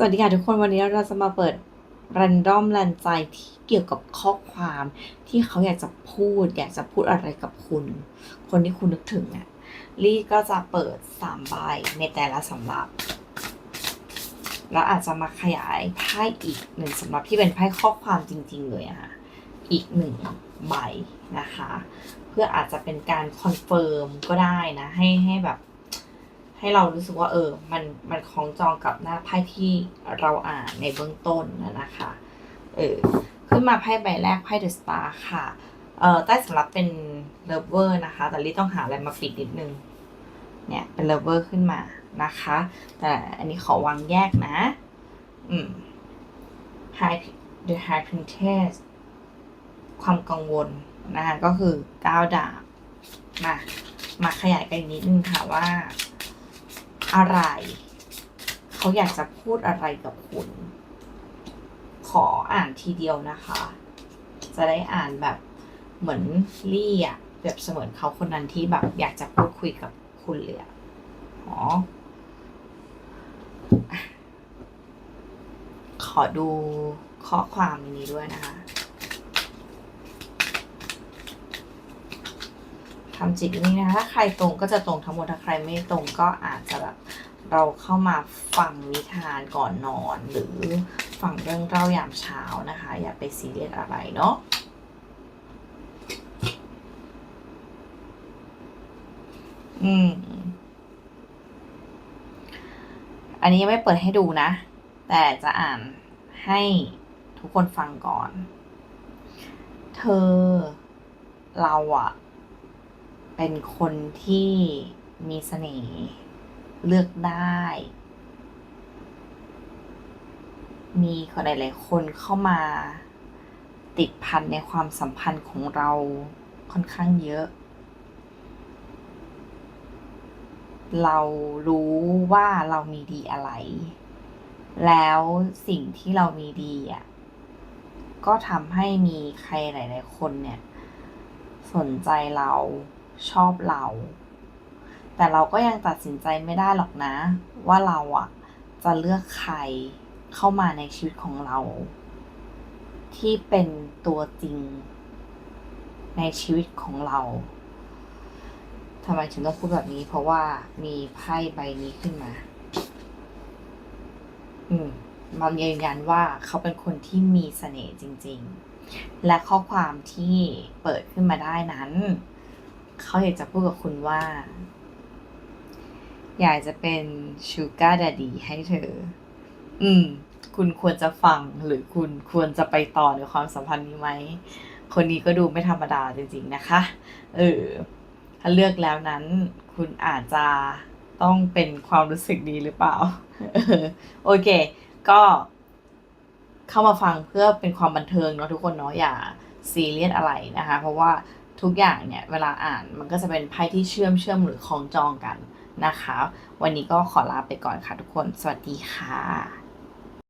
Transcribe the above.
สวัสดีค่ะทุกคนวันนี้เราจะมาเปิดรันดอมรันใจที่เกี่ยวกับข้อความที่เขาอยากจะพูด อยากจะพูดอะไรกับคุณ คนที่คุณนึกถึงอะลี่ก็จะเปิดสามใบในแต่ละสำรับ แล้วอาจจะมาขยายไพ่อีกหนึ่งสำรับที่เป็นไพ่ข้อความจริง ๆ เลยอะค่ะอีกหนึ่งใบนะคะ เพื่ออาจจะเป็นการคอนเฟิร์มก็ได้นะให้ให้แบบ ให้เรารู้สึกว่าเออ มันมันคล้องจองกับหน้าไพ่ที่เราอ่านในเบื้องต้นนะนะคะ เออ ขึ้นมาไพ่ใบแรกไพ่เดอะสตาร์ค่ะ เอ่อ ใต้สำหรับเป็นเลเวอร์นะคะ แต่ลิต้องหาอะไรมาปิดนิดนึง เนี่ย เป็นเลเวอร์ขึ้นมานะคะ แต่อันนี้ขอวางแยกนะ อืม high the high princess ความกังวลนะคะ ก็คือก้าวดาบ มา มาขยายกันอีกนิดนึงค่ะว่า อะไร เขาอยากจะพูดอะไรกับคุณ ขออ่านทีเดียวนะคะ จะได้อ่านแบบเหมือนลี่อะแบบเสมือนเขาคนนั้นที่แบบอยากจะพูดคุยกับคุณเลยอะอ๋อขอดูข้อความนี้ด้วยนะคะ ทำจิตนี้นะคะถ้าใครตรงก็จะตรงทั้งหมดถ้าใครไม่ตรงก็อาจจะแบบเราเข้ามาฟังนิทานก่อนนอน หรือฟังเรื่องเล่ายามเช้านะคะ อย่าไปซีเรียสอะไรเนาะอืม อันนี้ยังไม่เปิดให้ดูนะ แต่จะอ่านให้ทุกคนฟังก่อน เธอเราอะ เป็นคนที่มีเสน่ห์เลือกได้ มีคนหลาย ๆ คนเข้ามาติดพันในความสัมพันธ์ของเราค่อนข้างเยอะ เรารู้ว่าเรามีดีอะไร แล้วสิ่งที่เรามีดีอะ ก็ทำให้มีใครหลาย ๆ คนเนี่ย สนใจเรา ชอบเรา แต่เราก็ยังตัดสินใจไม่ได้หรอกนะ ว่าเราอะ จะเลือกใครเข้ามาในชีวิตของเรา ที่เป็นตัวจริง ในชีวิตของเราทำไมถึงต้องพูดแบบนี้ เพราะว่ามีไพ่ใบนี้ขึ้นมา อืมมันยืนยันว่าเขาเป็นคนที่มีเสน่ห์จริง ๆ และข้อความที่เปิดขึ้นมาได้นั้น เขาอยากจะพูดกับคุณว่า อยากจะเป็นชูการ์ดดีให้เธอ อืม คุณควรจะฟังหรือคุณควรจะไปต่อในความสัมพันธ์นี้ไหม คนนี้ก็ดูไม่ธรรมดาจริงๆนะคะ เออ ถ้าเลือกแล้วนั้น คุณอาจจะต้องเป็นความรู้สึกดีหรือเปล่า โอเค ก็เข้ามาฟังเพื่อเป็นความบันเทิงเนาะทุกคนเนาะอย่าซีเรียสอะไรนะคะ เพราะว่า ทุกอย่างเนี่ยเวลาอ่านมันก็จะเป็นไพ่ที่เชื่อมเชื่อมหรือคล้องจองกันนะคะ วันนี้ก็ขอลาไปก่อนค่ะทุกคน สวัสดีค่ะ